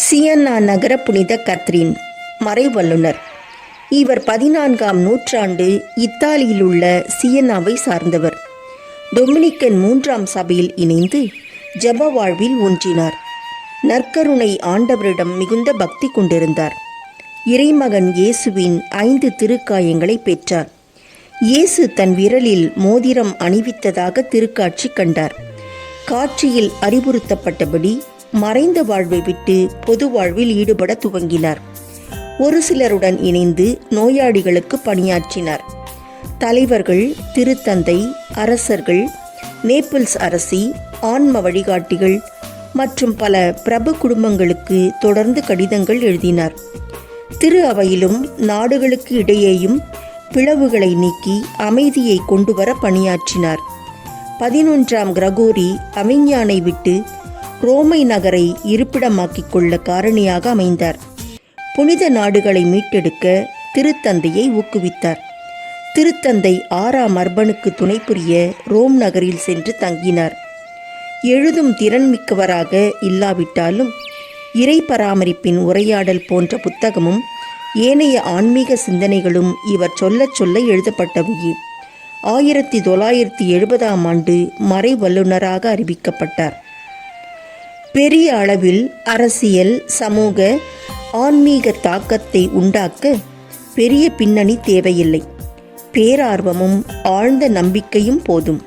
Siena நகர புனித கத்ரீன் மறைவல்லுனர். இவர் பதினான்காம் நூற்றாண்டு இத்தாலியில் உள்ள சியன்னாவை சார்ந்தவர். டொமினிக்கன் மூன்றாம் சபையில் இணைந்து ஜப வாழ்வில் ஒன்றினார். நற்கருணை ஆண்டவரிடம் மிகுந்த பக்தி கொண்டிருந்தார். இறைமகன் இயேசுவின் ஐந்து திருக்காயங்களை பெற்றார். இயேசு தன் விரலில் மோதிரம் அணிவித்ததாக திருக்காட்சி கண்டார். காட்சியில் அறிவுறுத்தப்பட்டபடி மறைந்த வாழ்வை விட்டு பொது வாழ்வில் ஈடுபட துவங்கினார். ஒரு சிலருடன் இணைந்து நோயாளிகளுக்கு பணியாற்றினார். தலைவர்கள் திருத்தந்தை அரசர்கள் நேபிள்ஸ் அரசி ஆன்ம வழிகாட்டிகள் மற்றும் பல பிரபு குடும்பங்களுக்கு தொடர்ந்து கடிதங்கள் எழுதினார். திரு அவையிலும் நாடுகளுக்கு இடையேயும் பிளவுகளை நீக்கி அமைதியை கொண்டுவர பணியாற்றினார். பதினொன்றாம் கிரகோரி அவிஞானை விட்டு ரோமை நகரை இருப்பிடமாக்கிக் கொள்ள காரணியாக அமைந்தார். புனித நாடுகளை மீட்டெடுக்க திருத்தந்தையை ஊக்குவித்தார். திருத்தந்தை ஆறாம் அர்பனுக்கு துணை புரிய ரோம் நகரில் சென்று தங்கினார். எழுதும் திறன் மிக்கவராக இல்லாவிட்டாலும் இறை பராமரிப்பின் உரையாடல் போன்ற புத்தகமும் ஏனைய ஆன்மீக சிந்தனைகளும் இவர் சொல்லச் சொல்ல எழுதப்பட்டவையே ஆயிரத்தி தொள்ளாயிரத்தி எழுபதாம் ஆண்டு மறை வல்லுநராக அறிவிக்கப்பட்டார். பெரிய அளவில் அரசியல் சமூக ஆன்மீக தாக்கத்தை உண்டாக்க பெரிய பின்னணி தேவையில்லை. பேரார்வமும் ஆழ்ந்த நம்பிக்கையும் போதும்.